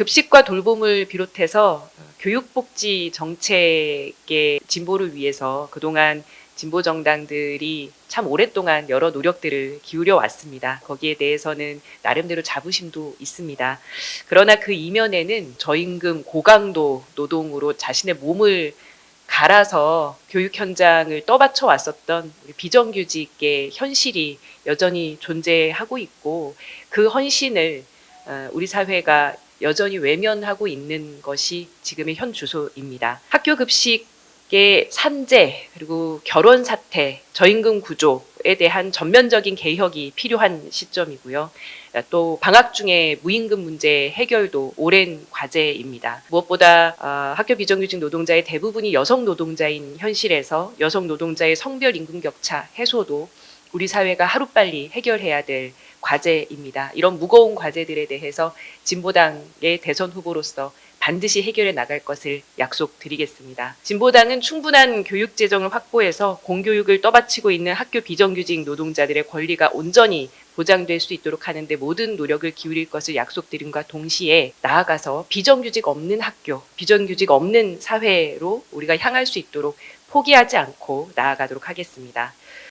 급식과 돌봄을 비롯해서 교육복지 정책의 진보를 위해서 그동안 진보 정당들이 참 오랫동안 여러 노력들을 기울여 왔습니다. 거기에 대해서는 나름대로 자부심도 있습니다. 그러나 그 이면에는 저임금 고강도 노동으로 자신의 몸을 갈아서 교육 현장을 떠받쳐 왔었던 비정규직의 현실이 여전히 존재하고 있고 그 헌신을 어, 우리 사회가 여전히 외면하고 있는 것이 지금의 현 주소입니다. 학교 급식 의 산재 그리고 결혼 사태, 저임금 구조에 대한 전면적인 개혁이 필요한 시점이고요. 또 방학 중에 무임금 문제 해결도 오랜 과제입니다. 무엇보다 어, 학교 비정규직 노동자의 대부분이 여성 노동자인 현실에서 여성 노동자의 성별 임금 격차 해소도 우리 사회가 하루빨리 해결해야 될 과제입니다. 이런 무거운 과제들에 대해서 진보당의 대선 후보로서 반드시 해결해 나갈 것을 약속드리겠습니다. 진보당은 충분한 교육 재정을 확보해서 공교육을 떠받치고 있는 학교 비정규직 노동자들의 권리가 온전히 보장될 수 있도록 하는데 모든 노력을 기울일 것을 약속드림과 동시에 나아가서 비정규직 없는 학교, 비정규직 없는 사회로 우리가 향할 수 있도록 포기하지 않고 나아가도록 하겠습니다.